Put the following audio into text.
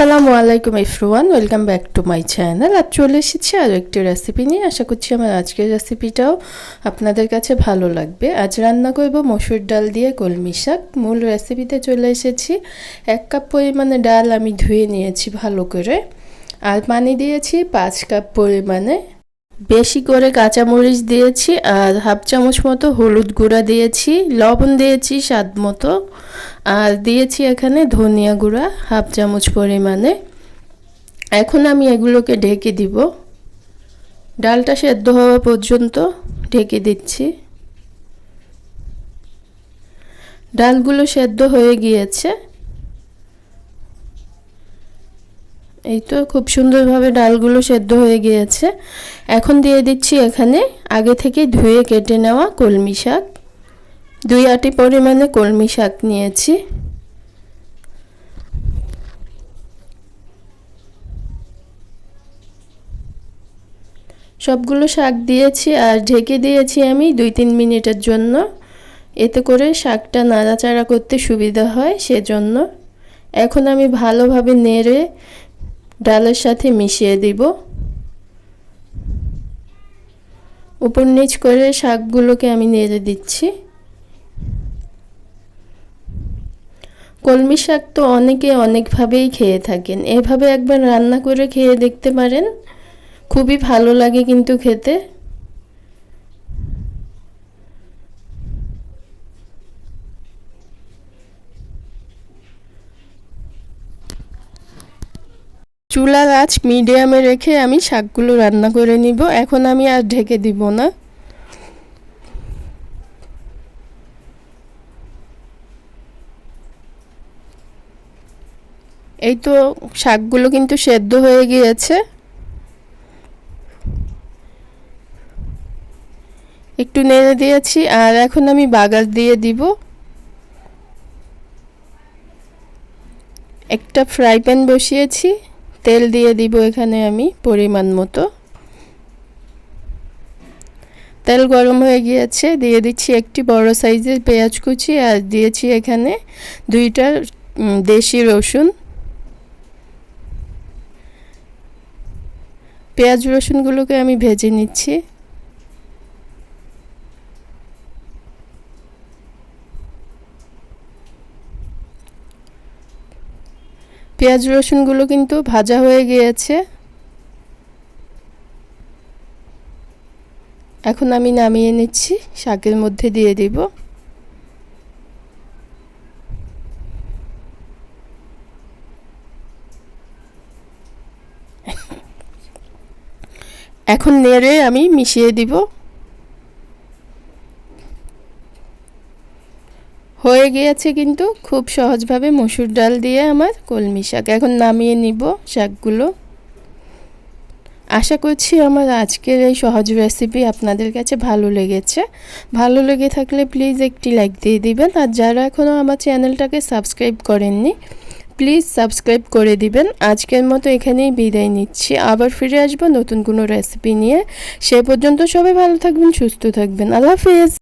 আসসালামু আলাইকুম ইফরুয়ান welcome back to my channel আর চলে এসেছি আরও একটি রেসিপি নিয়ে। আশা করছি আমার আজকের রেসিপিটাও আপনাদের কাছে ভালো লাগবে। আজ রান্না করব মসুর ডাল দিয়ে কলমি শাক। মূল রেসিপিতে চলে এসেছি। এক কাপ পরিমাণে ডাল আমি ধুয়ে নিয়েছি ভালো করে। আর পানি দিয়েছি পাঁচ কাপ পরিমাণে বেশি করে কাঁচামরিচ দিয়েছি আর হাফ চামচ মতো হলুদ গুঁড়া দিয়েছি, লবণ দিয়েছি স্বাদ মতো, আর দিয়েছি এখানে ধনিয়া গুঁড়া হাফ চামচ পরিমাণে। এখন আমি এগুলোকে ঢেকে দিব। ডালটা সেদ্ধ হওয়া পর্যন্ত ঢেকে দিচ্ছি। ডালগুলো সেদ্ধ হয়ে গিয়েছে। এই তো খুব সুন্দরভাবে ডালগুলো সেদ্ধ হয়ে গিয়েছে। এখন দিয়ে দিচ্ছি এখানে আগে থেকে ধুয়ে কেটে নেওয়া কলমি শাক। দুই আটি পরিমাণে কলমি শাক নিয়েছি। সবগুলো শাক দিয়েছি আর ঢেকে দিয়েছি আমি দুই তিন মিনিটের জন্য। এতে করে শাকটা নাড়াচাড়া করতে সুবিধা হয় সেজন্য। এখন আমি ভালোভাবে নেড়ে ডালের সাথে মিশিয়ে দিব। উপর নিচ করে শাকগুলোকে আমি নেড়ে দিচ্ছি। কলমি শাক তো অনেকে অনেকভাবেই খেয়ে থাকেন। এভাবে একবার রান্না করে খেয়ে দেখতে পারেন। খুবই ভালো লাগে কিন্তু খেতে। চুলার আঁচ মিডিয়ামে রেখে আমি শাকগুলো রান্না করে নিব। এখন আমি আর ঢেকে দিব না। এই তো শাকগুলো কিন্তু সেদ্ধ হয়ে গিয়েছে। একটু নেড়ে দিয়েছি আর এখন আমি বাগার দিয়ে দিব। একটা ফ্রাই প্যান বসিয়েছি। তেল দিয়ে দিব এখানে আমি পরিমাণ মতো। তেল গরম হয়ে গিয়েছে, দিয়ে দিচ্ছি একটি বড় সাইজের পেঁয়াজ কুচি আর দিয়েছি এখানে দুইটা দেশি রসুন। পেঁয়াজ রসুনগুলোকে আমি ভেজে নিচ্ছি। পেঁয়াজ রসুনগুলো কিন্তু ভাজা হয়ে গিয়েছে। এখন আমি নামিয়ে নিচ্ছি, শাকের মধ্যে দিয়ে দিব। এখন নেড়ে আমি মিশিয়ে দিব। হয়ে গিয়েছে কিন্তু খুব সহজভাবে মসুর ডাল দিয়ে আমার কলমি শাক। এখন নামিয়ে নিব শাকগুলো। আশা করছি আমার আজকের এই সহজ রেসিপি আপনাদের কাছে ভালো লেগেছে। ভালো লেগে থাকলে প্লিজ একটি লাইক দিয়ে দিবেন। আর যারা এখনও আমার চ্যানেলটাকে সাবস্ক্রাইব করেননি প্লিজ সাবস্ক্রাইব করে দিবেন। আজকের মতো এখানেই বিদায় নিচ্ছি। আবার ফিরে আসব নতুন কোনো রেসিপি নিয়ে। সে পর্যন্ত সবাই ভালো থাকবেন, সুস্থ থাকবেন। আল্লাহ হাফিজ।